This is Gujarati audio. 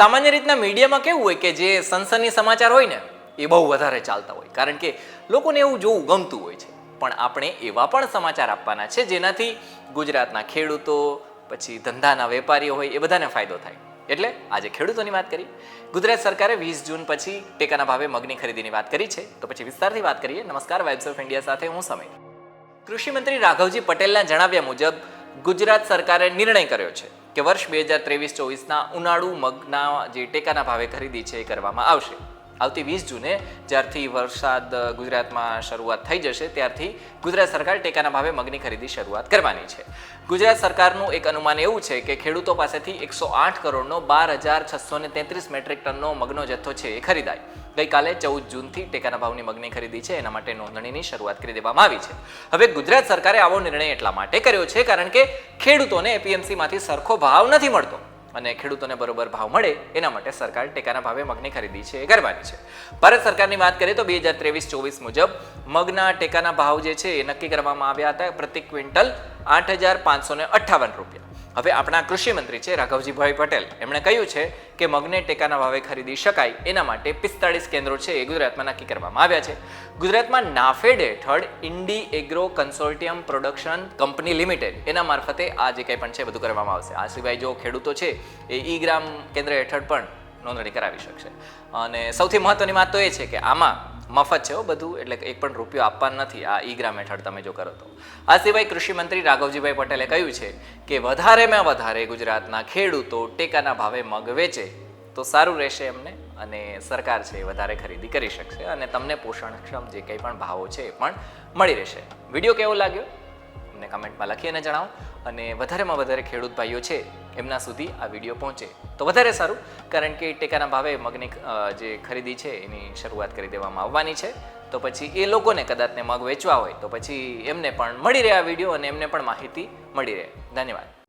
સામાન્ય રીતના મીડિયામાં કેવું હોય કે જે સનસની સમાચાર હોય ને, એ બહુ વધારે ચાલતા હોય. કારણ કે લોકોને એવું જોવું ગમતું હોય છે. પણ આપણે એવા પણ સમાચાર આપવાના છે, જેનાથી ગુજરાતના ખેડૂતો, પછી ધંધાના વેપારીઓ હોય, એ બધાને ફાયદો થાય. એટલે આજે ખેડૂતોની વાત કરી. ગુજરાત સરકારે વીસ જૂન પછી ટેકાના ભાવે મગની ખરીદીની વાત કરી છે. તો પછી વિસ્તારથી વાત કરીએ. નમસ્કાર વાઇબ્સ ઓફ ઇન્ડિયા સાથે હું સમય કૃષિ મંત્રી રાઘવજી પટેલના જણાવ્યા મુજબ ગુજરાત સરકારે નિર્ણય કર્યો છે. કે વર્ષ બે હજાર ત્રેવીસ ચોવીસના ઉનાળુ મગના જે ટેકાના ભાવે ખરીદી છે એ કરવામાં આવશે. આવતી વીસ જૂને, જ્યારથી વરસાદ ગુજરાતમાં શરૂઆત થઈ જશે, ત્યારથી ગુજરાત સરકાર ટેકાના ભાવે મગની ખરીદી શરૂઆત કરવાની છે. ગુજરાત સરકારનું એક અનુમાન એવું છે કે ખેડૂતો પાસેથી એકસો આઠ કરોડનો બાર હજાર છસો ને તેત્રીસ મેટ્રિક ટનનો મગનો જથ્થો છે એ ખરીદાય. ગઈકાલે ચૌદ જૂનથી ટેકાના ભાવની મગની ખરીદી છે, એના માટે નોંધણીની શરૂઆત કરી દેવામાં આવી છે. હવે ગુજરાત સરકારે આવો નિર્ણય એટલા માટે કર્યો છે કારણ કે ખેડૂતોને એપીએમસીમાંથી સરખો ભાવ નથી મળતો. અને ખેડૂતોને બરોબર ભાવ મળે એના માટે સરકાર ટેકાના ભાવે મગની ખરીદી છે, એ કરવાની છે. ભારત સરકારની વાત કરીએ તો બે હજાર ત્રેવીસ ચોવીસ મુજબ મગના ટેકાના ભાવ જે છે એ નક્કી કરવામાં આવ્યા હતા પ્રતિ ક્વિન્ટલ આઠ હજાર પાંચસો અઠ્ઠાવન રૂપિયા. હવે આપણા કૃષિ મંત્રી છે રાઘવજીભાઈ પટેલ. એમણે કહ્યું છે કે મગને ટેકાના ભાવે ખરીદી શકાય, એના માટે પિસ્તાળીસ કેન્દ્રો છે એ ગુજરાતમાં નક્કી કરવામાં આવ્યા છે. ગુજરાતમાં નાફેડ હેઠળ Indi agro consortium production company limited, એના મારફતે આ જે કંઈ પણ છે બધું કરવામાં આવશે. આ સિવાય જો ખેડૂતો છે, એ ઈ ગ્રામ કેન્દ્ર હેઠળ પણ નોંધણી કરાવી શકશે. અને સૌથી મહત્વની વાત તો એ છે કે આમાં મફત છે બધું, એટલે એક પણ રૂપિયો આપવાનો નથી. આ ઈ ગ્રામ હેઠળ તમે જો કરો તો. આ સિવાય કૃષિ મંત્રી રાઘવજીભાઈ પટેલે કહ્યું છે કે વધારેમાં વધારે ગુજરાતના ખેડૂતો ટેકાના ભાવે મગ વેચે. તો સારું રહેશે એમને અને સરકાર છે એ વધારે ખરીદી કરી શકશે અને તમને પોષણક્ષમ જે કંઈ પણ ભાવો છે એ પણ મળી રહેશે. વીડિયો કેવો લાગ્યો? અમને કમેન્ટમાં લખી અને જણાવો. અને વધારેમાં વધારે ખેડૂત ભાઈઓ છે એમના સુધી આ વીડિયો પહોંચે. તો વધારે સારું, કારણ કે ટેકાના ભાવે મગની જે ખરીદી છે એની શરૂઆત કરી દેવામાં આવવાની છે. તો પછી એ લોકોને કદાચને મગ વેચવા હોય, તો પછી એમને પણ મળી રહે આ વીડિયો અને એમને પણ માહિતી મળી રહે. ધન્યવાદ.